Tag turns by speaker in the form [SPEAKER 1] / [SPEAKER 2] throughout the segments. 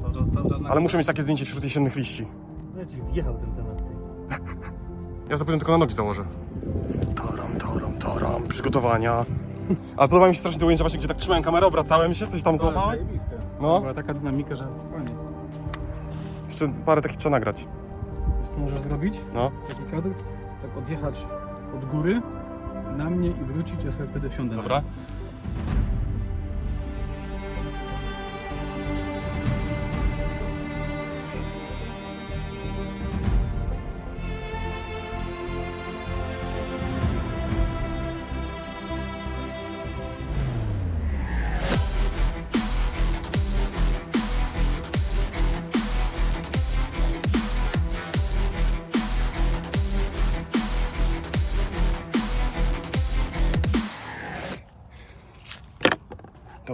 [SPEAKER 1] Cały czas, cały czas na...
[SPEAKER 2] Ale muszę mieć takie zdjęcie wśród jesiennych liści.
[SPEAKER 3] No ci wjechał ten temat. Ty.
[SPEAKER 2] Ja zapewne tylko na nogi założę. Toram, toram, toram. Przygotowania. Ale podoba mi się strasznie te ujęcia właśnie, gdzie tak trzymałem kamerę, obracałem się, coś tam złapałem.
[SPEAKER 1] Zajebiste.
[SPEAKER 2] No,
[SPEAKER 1] Była taka dynamika, że fajnie.
[SPEAKER 2] jeszcze parę takich trzeba nagrać.
[SPEAKER 1] Wiesz co możesz zrobić?
[SPEAKER 2] No.
[SPEAKER 1] Taki kadr? Tak odjechać od góry na mnie i wrócić, ja sobie wtedy wsiądę. na
[SPEAKER 2] Dobra.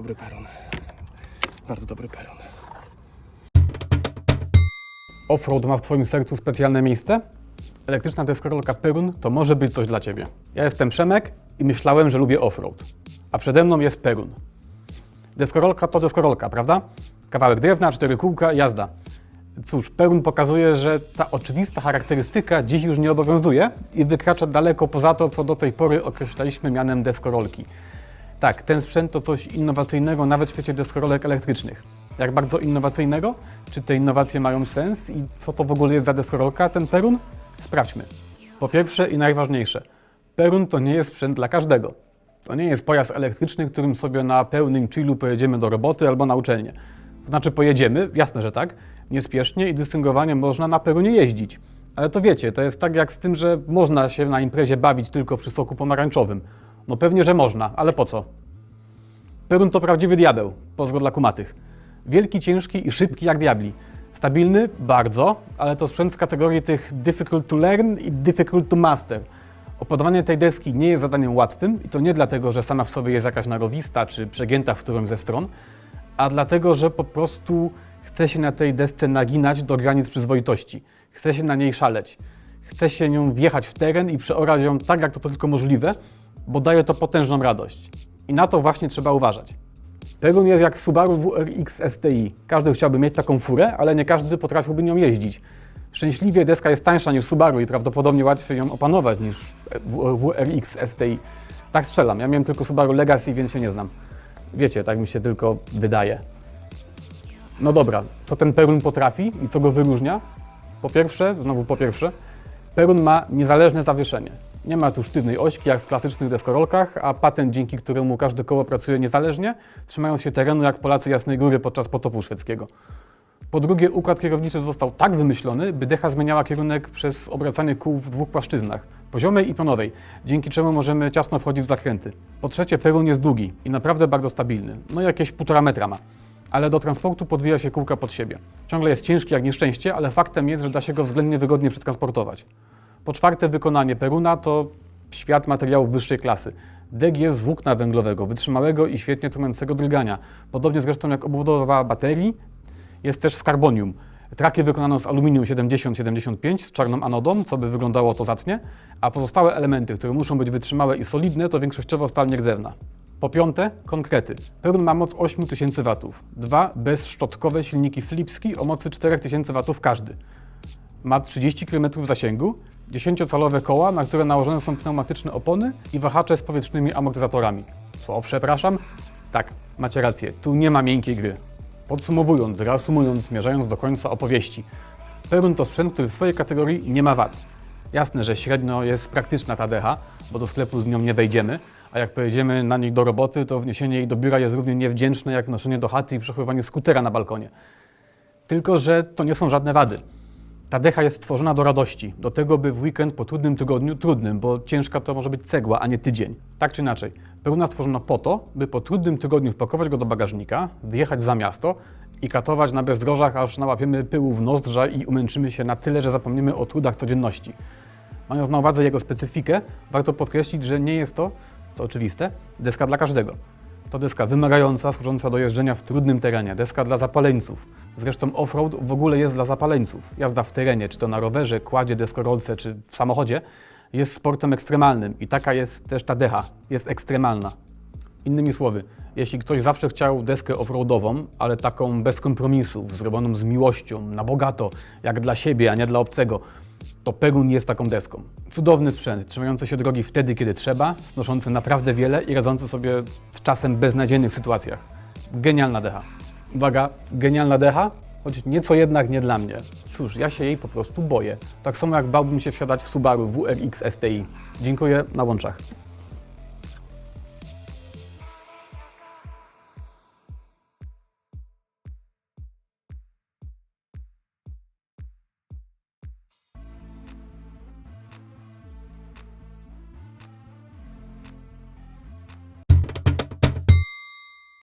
[SPEAKER 2] Dobry peron. Bardzo dobry peron.
[SPEAKER 1] Offroad ma w Twoim sercu specjalne miejsce? Elektryczna deskorolka Perun to może być coś dla Ciebie. Ja jestem Przemek i myślałem, że lubię offroad. A przede mną jest Perun. Deskorolka to deskorolka, prawda? Kawałek drewna, cztery kółka, jazda. Cóż, Perun pokazuje, że ta oczywista charakterystyka dziś już nie obowiązuje i wykracza daleko poza to, co do tej pory określaliśmy mianem deskorolki. Tak, ten sprzęt to coś innowacyjnego nawet w świecie deskorolek elektrycznych. Jak bardzo innowacyjnego? Czy te innowacje mają sens i co to w ogóle jest za deskorolka, ten Perun? Sprawdźmy. Po pierwsze i najważniejsze, Perun to nie jest sprzęt dla każdego. To nie jest pojazd elektryczny, którym sobie na pełnym chillu pojedziemy do roboty albo na uczelnię. To znaczy pojedziemy, jasne, że tak, niespiesznie i dystyngowanie można na Perunie jeździć. Ale to wiecie, to jest tak jak z tym, że można się na imprezie bawić tylko przy soku pomarańczowym. No pewnie, że można, ale po co? Perun to prawdziwy diabeł, pozdro dla kumatych. Wielki, ciężki i szybki jak diabli. Stabilny? Bardzo, ale to sprzęt z kategorii tych difficult to learn i difficult to master. Opanowanie tej deski nie jest zadaniem łatwym i to nie dlatego, że sama w sobie jest jakaś narowista czy przegięta w którąś ze stron, a dlatego, że po prostu chce się na tej desce naginać do granic przyzwoitości. Chce się na niej szaleć. Chce się nią wjechać w teren i przeorać ją tak, jak to tylko możliwe, bo daje to potężną radość. I na to właśnie trzeba uważać. Perun jest jak Subaru WRX STI. Każdy chciałby mieć taką furę, ale nie każdy potrafiłby nią jeździć. Szczęśliwie deska jest tańsza niż Subaru i prawdopodobnie łatwiej ją opanować niż WRX STI. Tak strzelam. Ja miałem tylko Subaru Legacy, więc się nie znam. Wiecie, tak mi się tylko wydaje. No dobra, co ten Perun potrafi i co go wyróżnia? Po pierwsze, znowu po pierwsze, Perun ma niezależne zawieszenie. Nie ma tu sztywnej ośki jak w klasycznych deskorolkach, a patent, dzięki któremu każde koło pracuje niezależnie, trzymając się terenu jak Polacy Jasnej Góry podczas potopu szwedzkiego. Po drugie, układ kierowniczy został tak wymyślony, by decha zmieniała kierunek przez obracanie kół w dwóch płaszczyznach, poziomej i pionowej, dzięki czemu możemy ciasno wchodzić w zakręty. Po trzecie, Perun jest długi i naprawdę bardzo stabilny, no jakieś półtora metra ma. Ale do transportu podwija się kółka pod siebie. Ciągle jest ciężki jak nieszczęście, ale faktem jest, że da się go względnie wygodnie przetransportować. Po czwarte, wykonanie Peruna to świat materiałów wyższej klasy. Dek jest z włókna węglowego, wytrzymałego i świetnie trującego drgania. Podobnie zresztą jak obudowa baterii, jest też z karbonium. Traki wykonano z aluminium 70-75 z czarną anodą, co by wyglądało to zacnie, a pozostałe elementy, które muszą być wytrzymałe i solidne, to większościowo stal nierdzewna. Po piąte, konkrety. Perun ma moc 8000 W. Dwa bezszczotkowe silniki Philipski o mocy 4000 W każdy. Ma 30 km zasięgu, 10-calowe koła, na które nałożone są pneumatyczne opony i wahacze z powietrznymi amortyzatorami. Co, przepraszam? Tak, macie rację, tu nie ma miękkiej gry. Podsumowując, reasumując, zmierzając do końca opowieści. Perun to sprzęt, który w swojej kategorii nie ma wad. Jasne, że średnio jest praktyczna ta decha, bo do sklepu z nią nie wejdziemy, a jak pojedziemy na niej do roboty, to wniesienie jej do biura jest równie niewdzięczne jak wnoszenie do chaty i przechowywanie skutera na balkonie. Tylko, że to nie są żadne wady. Ta decha jest stworzona do radości, do tego, by w weekend po trudnym tygodniu, trudnym, bo ciężka to może być cegła, a nie tydzień. Tak czy inaczej, Peruna stworzona po to, by po trudnym tygodniu wpakować go do bagażnika, wyjechać za miasto i katować na bezdrożach, aż nałapiemy pyłu w nozdrza i umęczymy się na tyle, że zapomnimy o trudach codzienności. Mając na uwadze jego specyfikę, warto podkreślić, że nie jest to, co oczywiste, deska dla każdego. To deska wymagająca, służąca do jeżdżenia w trudnym terenie, deska dla zapaleńców. Zresztą offroad w ogóle jest dla zapaleńców. Jazda w terenie, czy to na rowerze, kładzie, deskorolce, czy w samochodzie, jest sportem ekstremalnym i taka jest też ta decha, jest ekstremalna. Innymi słowy, jeśli ktoś zawsze chciał deskę offroadową, ale taką bez kompromisów, zrobioną z miłością, na bogato, jak dla siebie, a nie dla obcego, to Perun jest taką deską. Cudowny sprzęt, trzymający się drogi wtedy, kiedy trzeba, znoszący naprawdę wiele i radzący sobie w czasem beznadziejnych sytuacjach. Genialna decha. Uwaga, genialna decha, choć nieco jednak nie dla mnie. Cóż, ja się jej po prostu boję. Tak samo jak bałbym się wsiadać w Subaru WRX STI. Dziękuję, na łączach.